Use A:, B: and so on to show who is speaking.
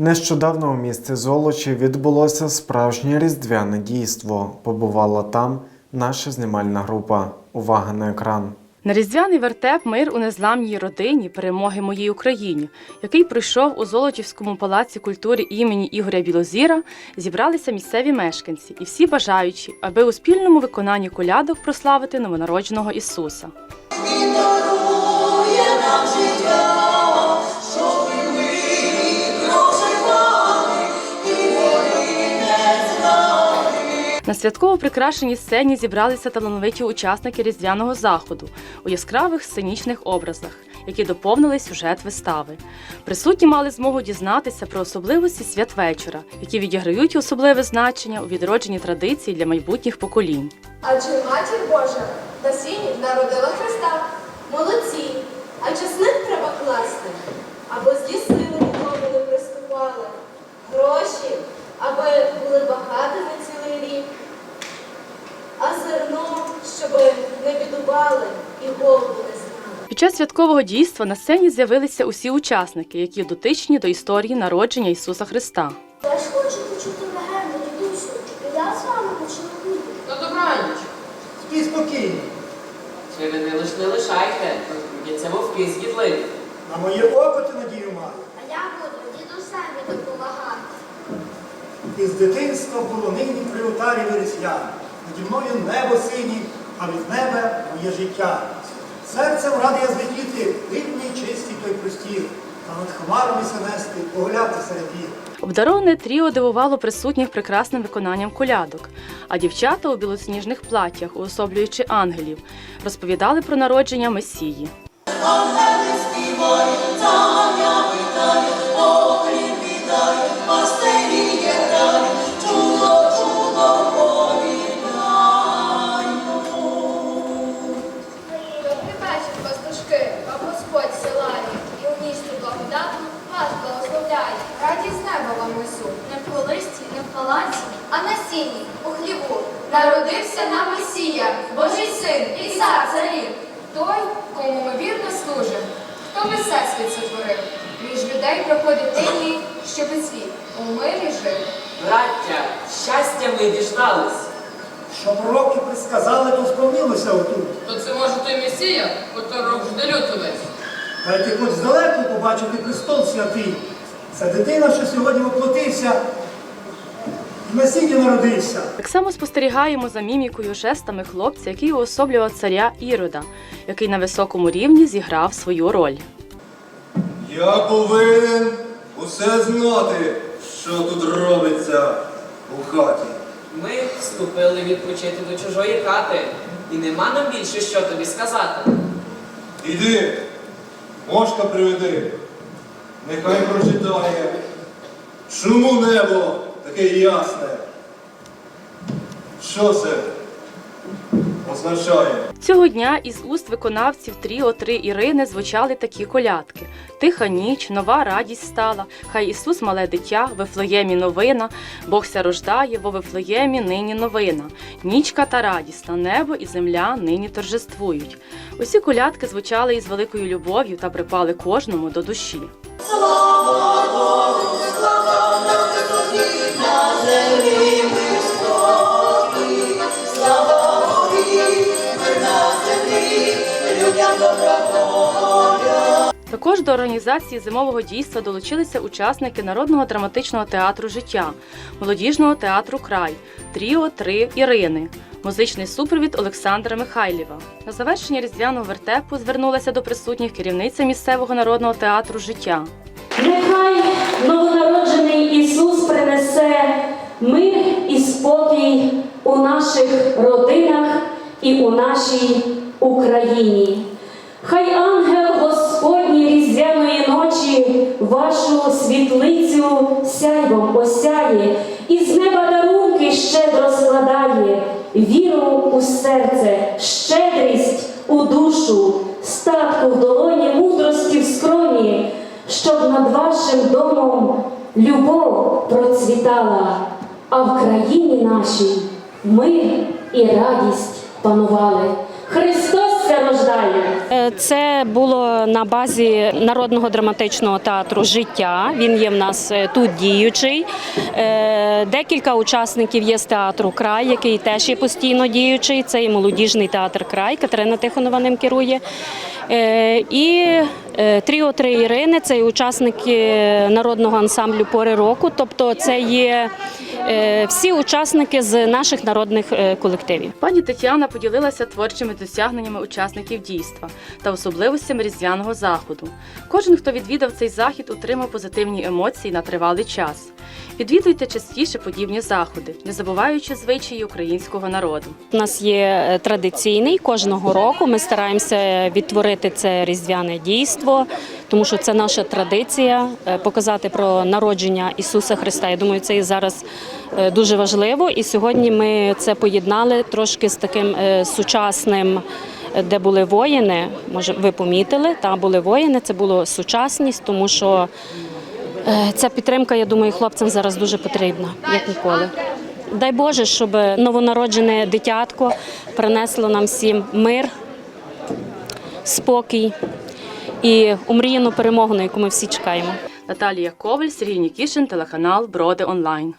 A: Нещодавно у місті Золочі відбулося справжнє різдвяне дійство. Побувала там наша знімальна група. Увага на екран.
B: На різдвяний вертеп мир у незламній родині перемоги моїй Україні, який пройшов у Золочівському палаці культури імені Ігоря Білозіра, зібралися місцеві мешканці і всі бажаючі, аби у спільному виконанні колядок прославити новонародженого Ісуса. На святково прикрашеній сцені зібралися талановиті учасники різдвяного заходу у яскравих сценічних образах, які доповнили сюжет вистави. Присутні мали змогу дізнатися про особливості святвечора, які відіграють особливе значення у відродженні традицій для майбутніх поколінь.
C: Адже матір Божа на сіні народила Христа. Молодці, а чесник не знали.
B: Під час святкового дійства на сцені з'явилися усі учасники, які дотичні до історії народження Ісуса Христа.
D: Я ж хочу почути легенду, дідусю, і я з вами почну бути.
E: Ну добраніч.
F: Спій спокійно.
E: Ви мене лиш не лишайте. Я це вовки з'їдливі.
F: На моє око ти надію маю.
D: А я буду дідусеві допомагати.
F: Із дитинства було нині при утарі вересня. Наді мною небо синє, а від неба моє життя. Серцем радий я злетіти, дивний, чистий той простір, та над хмарами нести, погуляти серед гір.
B: Обдароване тріо дивувало присутніх прекрасним виконанням колядок, а дівчата у білосніжних платтях, уособлюючи ангелів, розповідали про народження Месії.
C: Палаці, а на сіні, у хліву. Народився нам Месія, Божий син і цар царів. Той, кому ми вірно служимо, хто би всесвіт сотворив. Між людей проходить тині, щоби світ у мирі жив.
E: Браття, щастя ми діждались.
F: Що пророки предсказали, то сповнилося отут.
G: То це може той месія, котрого жде лютовець.
F: Дайте хоч здалеку побачити престол святий. Це дитина, що сьогодні воплотився і на сіні народився.
B: Так само спостерігаємо за мімікою жестами хлопця, який уособлював царя Ірода, який на високому рівні зіграв свою роль.
H: Я повинен усе знати, що тут робиться у хаті.
E: Ми вступили відпочити до чужої хати. І нема нам більше що тобі сказати.
H: Іди, мошка приведи, нехай прочитає, чому небо таке ясне. Що це означає?
B: Цього дня із уст виконавців тріо три Ірини звучали такі колядки: Тиха ніч, нова радість стала, хай Ісус мале дитя, в Вифлеємі новина, Бог ся рождає, во Вифлеємі нині новина. Нічка та радісна, небо і земля нині торжествують. Усі колядки звучали із великою любов'ю та припали кожному до душі. Також до організації зимового дійства долучилися учасники Народного драматичного театру Життя, молодіжного театру Край, Тріо Три Ірини, музичний супровід Олександра Михайлєва. На завершення різдвяного вертепу звернулася до присутніх керівниця місцевого народного театру Життя.
I: Нехай новонароджений Ісус принесе мир і спокій у наших родинах і у нашій Україні. Хай ангел ночі вашу світлицю сяйвом осяє, і з неба дарунки щедро складає, віру у серце, щедрість у душу, статку в долоні, мудрості в скроні, щоб над вашим домом любов процвітала, а в країні нашій мир і радість панували. Христос ся рождає. Е, Це було на базі народного драматичного театру Життя. Він є в нас е, тут діючий. Е, Декілька учасників є з театру Край, який теж є постійно діючий. Це і молодіжний театр Край. Катерина Тихонова ним керує. І Тріо Три Ірини це учасники народного ансамблю пори року. Тобто, це є всі учасники з наших народних е, колективів.
B: Пані Тетяна поділилася творчими досягненнями учасників дійства та особливостями різдвяного заходу. Кожен, хто відвідав цей захід, отримав позитивні емоції на тривалий час. Відвідуйте частіше подібні заходи, не забуваючи звичаї українського народу.
I: У нас є е, традиційний кожного року. Ми стараємося відтворити це різдвяне дійство, тому що це наша традиція е, показати про народження Ісуса Христа. Я думаю, це і зараз е, дуже важливо. І сьогодні ми це поєднали трошки з таким е, сучасним. Де були воїни, може ви помітили, та були воїни. Це було сучасність, тому що ця підтримка, я думаю, хлопцям зараз дуже потрібна, як ніколи. Дай Боже, щоб новонароджене дитятко принесло нам всім мир, спокій і омріяну перемогу, на яку ми всі чекаємо.
B: Наталія Коваль, Сергій Нікішин, телеканал Броди Онлайн.